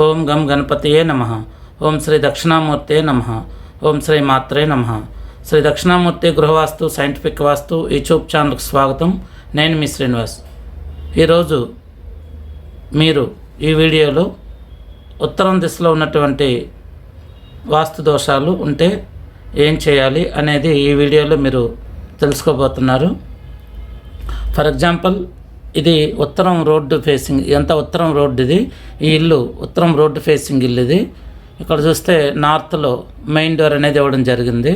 ఓం గం గణపతియే నమ. ఓం శ్రీ దక్షిణామూర్తే నమ. ఓం శ్రీ మాత్రే నమ. శ్రీ దక్షిణామూర్తి గృహవాస్తు సైంటిఫిక్ వాస్తు యూట్యూబ్ ఛానల్కు స్వాగతం. నేను మీ శ్రీనివాస్. ఈరోజు మీరు ఈ వీడియోలో ఉత్తరం దిశలో ఉన్నటువంటి వాస్తు దోషాలు ఉంటే ఏం చేయాలి అనేది ఈ వీడియోలో మీరు తెలుసుకోబోతున్నారు. ఫర్ ఎగ్జాంపుల్ ఇది ఉత్తరం రోడ్డు ఫేసింగ్ ఎంత ఉత్తరం రోడ్డు ఇది ఈ ఇల్లు ఉత్తరం రోడ్డు ఫేసింగ్ ఇల్లు ఇది. ఇక్కడ చూస్తే నార్త్లో మెయిన్ డోర్ అనేది ఇవ్వడం జరిగింది.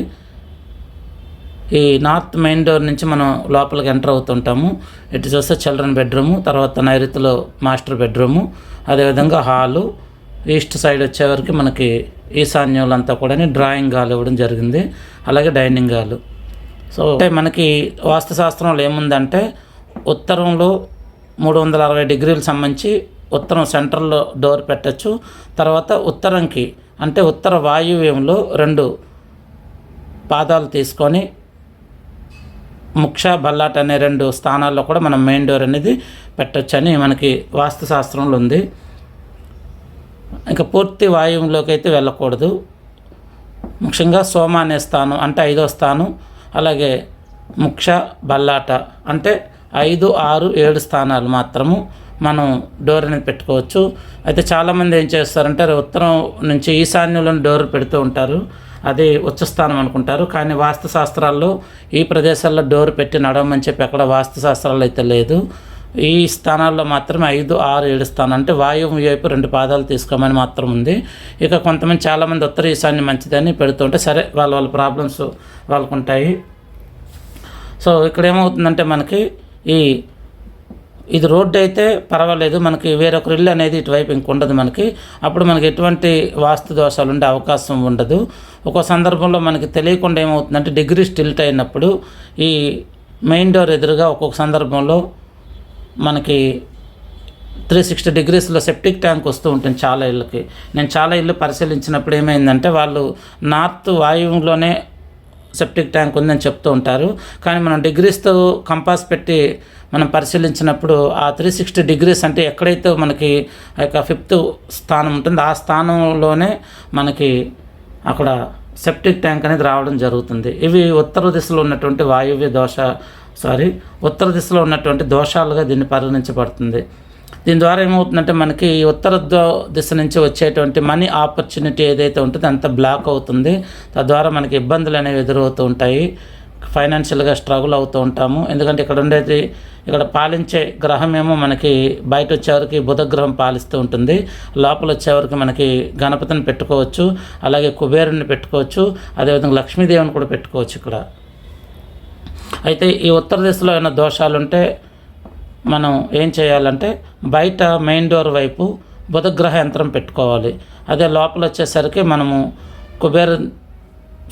ఈ నార్త్ మెయిన్ డోర్ నుంచి మనం లోపలికి ఎంటర్ అవుతుంటాము. ఇటు చూస్తే చిల్డ్రన్ బెడ్రూము తర్వాత నైరుతిలో మాస్టర్ బెడ్రూము అదేవిధంగా హాలు ఈస్ట్ సైడ్ వచ్చేవరకు మనకి ఈశాన్యంలంతా కూడా డ్రాయింగ్ హాల్ ఇవ్వడం జరిగింది. అలాగే డైనింగ్ హాల్ సో అంటే మనకి వాస్తుశాస్త్రంలో ఏముందంటే ఉత్తరంలో మూడు వందల అరవై డిగ్రీలు సంబంధించి ఉత్తరం సెంటర్లో డోర్ పెట్టచ్చు. తర్వాత ఉత్తరంకి అంటే ఉత్తర వాయువ్యంలో రెండు పాదాలు తీసుకొని ముక్ష బల్లాట్ అనే రెండు స్థానాల్లో కూడా మనం మెయిన్ డోర్ అనేది పెట్టొచ్చని మనకి వాస్తుశాస్త్రంలో ఉంది. ఇంకా పూర్తి వాయువులోకి అయితే వెళ్ళకూడదు. ముఖ్యంగా సోమ అనే స్థానం అంటే ఐదో స్థానం అలాగే ముక్ష బల్లాట అంటే ఐదు ఆరు ఏడు స్థానాలు మాత్రము మనం డోర్ అనేది పెట్టుకోవచ్చు. అయితే చాలామంది ఏం చేస్తారంటే ఉత్తరం నుంచి ఈశాన్యంలో డోర్ పెడుతూ ఉంటారు. అది ఉచ్చస్థానం అనుకుంటారు. కానీ వాస్తు శాస్త్రాల్లో ఈ ప్రదేశాల్లో డోర్ పెట్టి నడవమని చెప్పి అక్కడ వాస్తు శాస్త్రాల్లో అయితే లేదు. ఈ స్థానాల్లో మాత్రమే ఐదు ఆరు ఏడు స్థానం. అంటే వాయువు వైపు రెండు పాదాలు తీసుకోమని మాత్రం ఉంది. ఇక కొంతమంది చాలామంది ఉత్తర ఈశాన్యం మంచిదని పెడుతుంటే సరే వాళ్ళ వాళ్ళ ప్రాబ్లమ్స్ వాళ్ళకు ఉంటాయి సో ఇక్కడ ఏమవుతుందంటే మనకి ఈ ఇది రోడ్డు అయితే పర్వాలేదు మనకి వేరొకరు ఇల్లు అనేది ఇటువైపు ఇంక ఉండదు మనకి. అప్పుడు మనకి ఎటువంటి వాస్తు దోషాలు ఉండే అవకాశం ఉండదు. ఒక సందర్భంలో మనకి తెలియకుండా ఏమవుతుందంటే డిగ్రీ స్టిల్ట్ అయినప్పుడు ఈ మెయిన్ డోర్ ఎదురుగా ఒక్కొక్క సందర్భంలో మనకి త్రీ సిక్స్టీ డిగ్రీస్లో సెప్టిక్ ట్యాంక్ వస్తూ ఉంటుంది చాలా ఇళ్ళకి. నేను చాలా ఇల్లు పరిశీలించినప్పుడు ఏమైందంటే వాళ్ళు నార్త్ వాయువులోనే సెప్టిక్ ట్యాంక్ ఉందని చెప్తూ ఉంటారు. కానీ మనం డిగ్రీస్తో కంపాస్ పెట్టి మనం పరిశీలించినప్పుడు ఆ త్రీ సిక్స్టీ డిగ్రీస్ అంటే ఎక్కడైతే మనకి ఆ యొక్క ఫిఫ్త్ స్థానం ఉంటుందో ఆ స్థానంలోనే మనకి అక్కడ సెప్టిక్ ట్యాంక్ అనేది రావడం జరుగుతుంది. ఇవి ఉత్తర దిశలో ఉన్నటువంటి వాయువ్య దోష సారీ ఉత్తర దిశలో ఉన్నటువంటి దోషాలుగా దీన్ని పరిగణించబడుతుంది. దీని ద్వారా ఏమవుతుందంటే మనకి ఉత్తర దిశ నుంచి వచ్చేటువంటి మనీ ఆపర్చునిటీ ఏదైతే ఉంటుందో అంత బ్లాక్ అవుతుంది. తద్వారా మనకి ఇబ్బందులు అనేవి ఎదురవుతూ ఉంటాయి. ఫైనాన్షియల్గా స్ట్రగుల్ అవుతూ ఉంటాము. ఎందుకంటే ఇక్కడ ఉండేది ఇక్కడ పాలించే గ్రహం ఏమో మనకి బయట వచ్చేవరకు బుధగ్రహం పాలిస్తూ ఉంటుంది. లోపల వచ్చేవరకు మనకి గణపతిని పెట్టుకోవచ్చు. అలాగే కుబేరుని పెట్టుకోవచ్చు. అదేవిధంగా లక్ష్మీదేవిని కూడా పెట్టుకోవచ్చు ఇక్కడ. అయితే ఈ ఉత్తర దిశలో ఏమైనా దోషాలు ఉంటే మనం ఏం చేయాలంటే బయట మెయిన్ డోర్ వైపు బుధగ్రహ యంత్రం పెట్టుకోవాలి. అదే లోపల వచ్చేసరికి మనము కుబేర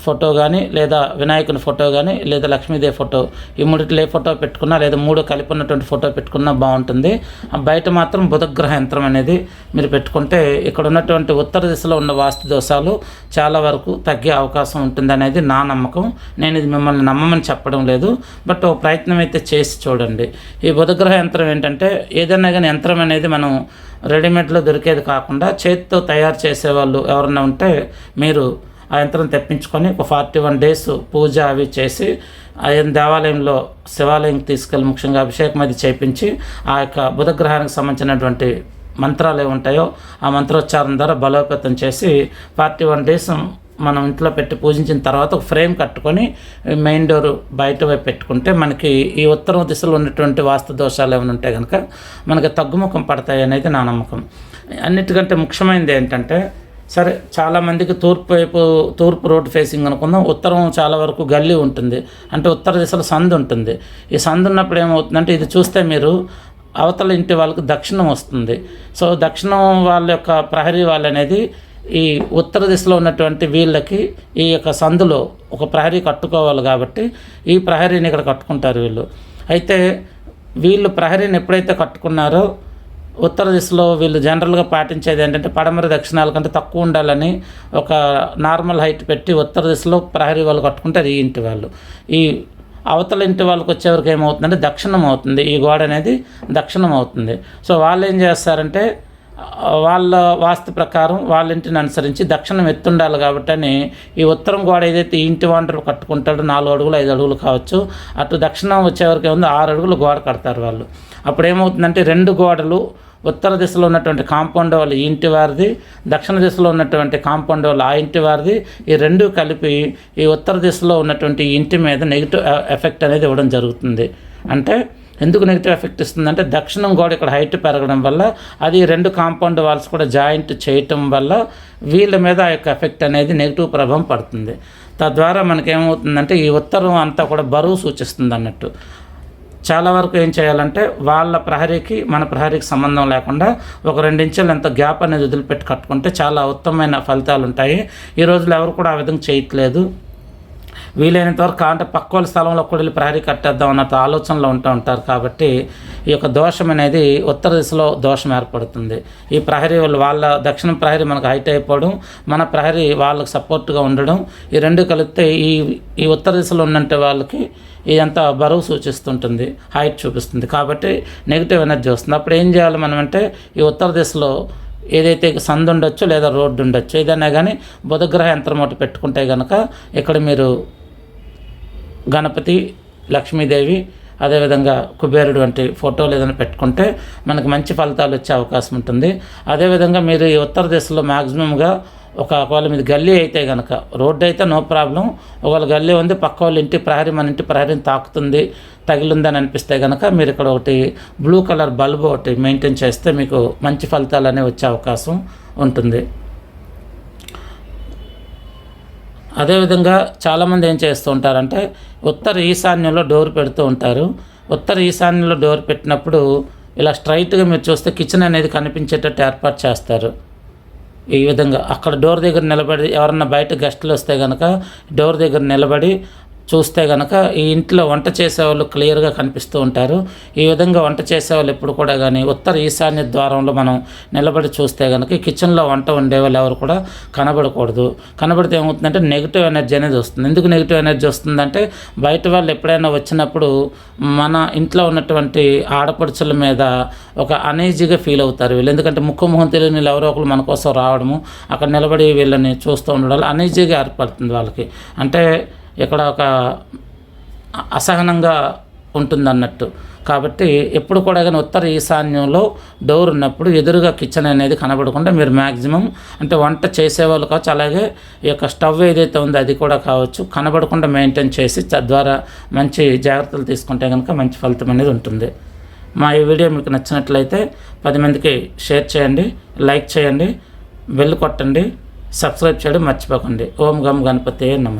ఫోటో కానీ లేదా వినాయకుని ఫోటో కానీ లేదా లక్ష్మీదేవి ఫోటో ఈ మూడిట్లో ఏ ఫోటో పెట్టుకున్నా లేదా మూడు కలిపి ఉన్నటువంటి ఫోటో పెట్టుకున్నా బాగుంటుంది. ఆ బయట మాత్రం బుధగ్రహ యంత్రం అనేది మీరు పెట్టుకుంటే ఇక్కడ ఉన్నటువంటి ఉత్తర దిశలో ఉన్న వాస్తు దోషాలు చాలా వరకు తగ్గే అవకాశం ఉంటుంది అనేది నా నమ్మకం. నేను ఇది మిమ్మల్ని నమ్మమని చెప్పడం లేదు. బట్ ఓ ప్రయత్నం అయితే చేసి చూడండి. ఈ బుధగ్రహ యంత్రం ఏంటంటే ఏదైనా కానీ యంత్రం అనేది మనం రెడీమేడ్లో దొరికేది కాకుండా చేతితో తయారు చేసేవాళ్ళు ఎవరైనా ఉంటే మీరు ఆ యంత్రం తెప్పించుకొని ఒక ఫార్టీ వన్ డేస్ పూజ అవి చేసి ఆయన దేవాలయంలో శివాలయంకి తీసుకెళ్ళి ముఖ్యంగా అభిషేకం అది చేయించి ఆ యొక్క బుధగ్రహానికి సంబంధించినటువంటి మంత్రాలు ఏమి ఉంటాయో ఆ మంత్రోచ్చారం ద్వారా బలోపేతం చేసి ఫార్టీ వన్ డేస్ మనం ఇంట్లో పెట్టి పూజించిన తర్వాత ఒక ఫ్రేమ్ కట్టుకొని మెయిన్ డోర్ బయట వైపు పెట్టుకుంటే మనకి ఈ ఉత్తరం దిశలో ఉన్నటువంటి వాస్తు దోషాలు ఏమైనా ఉంటే కనుక మనకి తగ్గుముఖం పడతాయి అనేది నా నమ్మకం. అన్నిటికంటే ముఖ్యమైనది ఏంటంటే సరే చాలామందికి తూర్పు వైపు తూర్పు రోడ్ ఫేసింగ్ అనుకుందాం. ఉత్తరం చాలా వరకు గల్లీ ఉంటుంది. అంటే ఉత్తర దిశలో సందు ఉంటుంది. ఈ సందు ఉన్నప్పుడు ఏమవుతుందంటే ఇది చూస్తే మీరు అవతల ఇంటి వాళ్ళకి దక్షిణం వస్తుంది. సో దక్షిణం వాళ్ళ యొక్క ప్రహరీ వాళ్ళు అనేది ఈ ఉత్తర దిశలో ఉన్నటువంటి వీళ్ళకి ఈ యొక్క సందులో ఒక ప్రహరీ కట్టుకోవాలి కాబట్టి ఈ ప్రహరీని ఇక్కడ కట్టుకుంటారు వీళ్ళు. అయితే వీళ్ళు ప్రహరీని ఎప్పుడైతే కట్టుకున్నారో ఉత్తర దిశలో వీళ్ళు జనరల్గా పాటించేది ఏంటంటే పడమర దక్షిణాల కంటే తక్కువ ఉండాలని ఒక నార్మల్ హైట్ పెట్టి ఉత్తర దిశలో ప్రహరీ వాళ్ళు కట్టుకుంటారు ఈ ఇంటి వాళ్ళు. ఈ అవతల ఇంటి వాళ్ళకి వచ్చేవరకు ఏమవుతుందంటే దక్షిణం అవుతుంది. ఈ గోడ అనేది దక్షిణం అవుతుంది. సో వాళ్ళు ఏం చేస్తారంటే వాళ్ళ వాస్తు ప్రకారం వాళ్ళ ఇంటిని అనుసరించి దక్షిణం ఎత్తుండాలి కాబట్టి అని ఈ ఉత్తరం గోడ ఏదైతే ఈ ఇంటి వాండరు కట్టుకుంటాడో నాలుగు అడుగులు ఐదు అడుగులు కావచ్చు అటు దక్షిణం వచ్చేవరకు ఏముంది? ఆరు అడుగులు గోడ కడతారు వాళ్ళు. అప్పుడు ఏమవుతుందంటే రెండు గోడలు ఉత్తర దిశలో ఉన్నటువంటి కాంపౌండ్ వాళ్ళు ఈ ఇంటి వారిది దక్షిణ దిశలో ఉన్నటువంటి కాంపౌండ్ వాళ్ళు ఆ ఇంటి వారిది ఈ రెండు కలిపి ఈ ఉత్తర దిశలో ఉన్నటువంటి ఇంటి మీద నెగిటివ్ ఎఫెక్ట్ అనేది ఇవ్వడం జరుగుతుంది. అంటే ఎందుకు నెగిటివ్ ఎఫెక్ట్ ఇస్తుందంటే దక్షిణం గోడ ఇక్కడ హైట్ పెరగడం వల్ల అది రెండు కాంపౌండ్ వాల్స్ కూడా జాయింట్ చేయటం వల్ల వీళ్ళ మీద ఆ యొక్క ఎఫెక్ట్ అనేది నెగిటివ్ ప్రభావం పడుతుంది. తద్వారా మనకేమవుతుందంటే ఈ ఉత్తరం అంతా కూడా బరువు సూచిస్తుంది అన్నట్టు. చాలా వరకు ఏం చేయాలంటే వాళ్ళ ప్రహరీకి మన ప్రహరీకి సంబంధం లేకుండా ఒక రెండించెలు ఎంత గ్యాప్ అనేది వదిలిపెట్టి కట్టుకుంటే చాలా ఉత్తమమైన ఫలితాలు ఉంటాయి ఈ రోజుల్లో ఎవరు కూడా ఆ విధంగా చేయట్లేదు. వీలైనంత వరకు అంటే పక్క వాళ్ళ స్థలంలో కూడా వెళ్ళి ప్రహరీ కట్టేద్దాం అన్న ఆలోచనలో ఉంటూ ఉంటారు కాబట్టి ఈ యొక్క దోషం అనేది ఉత్తర దిశలో దోషం ఏర్పడుతుంది. ఈ ప్రహరీ వాళ్ళు వాళ్ళ దక్షిణ ప్రహరీ మనకు హైట్ అయిపోవడం మన ప్రహరీ వాళ్ళకి సపోర్ట్గా ఉండడం ఈ రెండు కలిపితే ఈ ఈ ఉత్తర దిశలో ఉన్నంటే వాళ్ళకి ఇదంతా బరువు సూచిస్తుంటుంది హైట్ చూపిస్తుంది. కాబట్టి నెగిటివ్ ఎనర్జీ వస్తుంది. అప్పుడు ఏం చేయాలి మనం అంటే ఈ ఉత్తర దిశలో ఏదైతే సందు ఉండొచ్చు లేదా రోడ్డు ఉండొచ్చు ఏదైనా కానీ బుధగ్రహ యంత్రం ఒకటి పెట్టుకుంటే కనుక ఇక్కడ మీరు గణపతి లక్ష్మీదేవి అదేవిధంగా కుబేరుడు వంటి ఫోటోలు ఏదైనా పెట్టుకుంటే మనకు మంచి ఫలితాలు వచ్చే అవకాశం ఉంటుంది. అదేవిధంగా మీరు ఈ ఉత్తర దిశలో మ్యాక్సిమంగా ఒక ఒకవేళ మీద గల్లీ అయితే కనుక రోడ్డు అయితే నో ప్రాబ్లం. ఒకవేళ గల్లీ ఉంది పక్క వాళ్ళ ఇంటి ప్రహరీ మన ఇంటి ప్రహరీని తాకుతుంది తగిలిందని అనిపిస్తే కనుక మీరు ఇక్కడ ఒకటి బ్లూ కలర్ బల్బ్ ఒకటి మెయింటైన్ చేస్తే మీకు మంచి ఫలితాలు అనేవి వచ్చే అవకాశం ఉంటుంది. అదేవిధంగా చాలామంది ఏం చేస్తూ ఉంటారంటే ఉత్తర ఈశాన్యంలో డోర్ పెడుతూ ఉంటారు. ఉత్తర ఈశాన్యంలో డోర్ పెట్టినప్పుడు ఇలా స్ట్రైట్గా మీరు చూస్తే కిచెన్ అనేది కనిపించేటట్టు ఏర్పాటు చేస్తారు. ఈ విధంగా అక్కడ డోర్ దగ్గర నిలబడి ఎవరన్నా బయట గెస్టులు వస్తే కనుక డోర్ దగ్గర నిలబడి చూస్తే కనుక ఈ ఇంట్లో వంట చేసేవాళ్ళు క్లియర్గా కనిపిస్తూ ఉంటారు. ఈ విధంగా వంట చేసేవాళ్ళు ఎప్పుడు కూడా కానీ ఉత్తర ఈశాన్య ద్వారంలో మనం నిలబడి చూస్తే కనుక కిచెన్లో వంట వండేవాళ్ళు ఎవరు కూడా కనబడకూడదు. కనబడితే ఏమవుతుందంటే నెగిటివ్ ఎనర్జీ అనేది వస్తుంది. ఎందుకు నెగిటివ్ ఎనర్జీ వస్తుందంటే బయట వాళ్ళు ఎప్పుడైనా వచ్చినప్పుడు మన ఇంట్లో ఉన్నటువంటి ఆడపడుచుల మీద ఒక అనేజీగా ఫీల్ అవుతారు వీళ్ళు. ఎందుకంటే ముక్కు ముఖం తెలియని వీళ్ళు ఎవరో ఒకరు మన కోసం రావడము అక్కడ నిలబడి వీళ్ళని చూస్తూ ఉండడం అనేజీగా ఏర్పడుతుంది వాళ్ళకి. అంటే ఇక్కడ ఒక అసహనంగా ఉంటుంది అన్నట్టు కాబట్టి ఎప్పుడు కూడా కానీ ఉత్తర ఈశాన్యంలో డోర్ ఉన్నప్పుడు ఎదురుగా కిచెన్ అనేది కనబడకుండా మీరు మ్యాక్సిమం అంటే వంట చేసేవాళ్ళు కావచ్చు అలాగే ఈ యొక్క స్టవ్ ఏదైతే ఉందో అది కూడా కావచ్చు కనబడకుండా మెయింటైన్ చేసి తద్వారా మంచి జాగ్రత్తలు తీసుకుంటే కనుక మంచి ఫలితం అనేది ఉంటుంది. మా ఈ వీడియో మీకు నచ్చినట్లయితే పది మందికి షేర్ చేయండి లైక్ చేయండి బెల్ కొట్టండి సబ్స్క్రైబ్ చేయడం మర్చిపోకండి. ఓం గమ్ గణపతి నమ.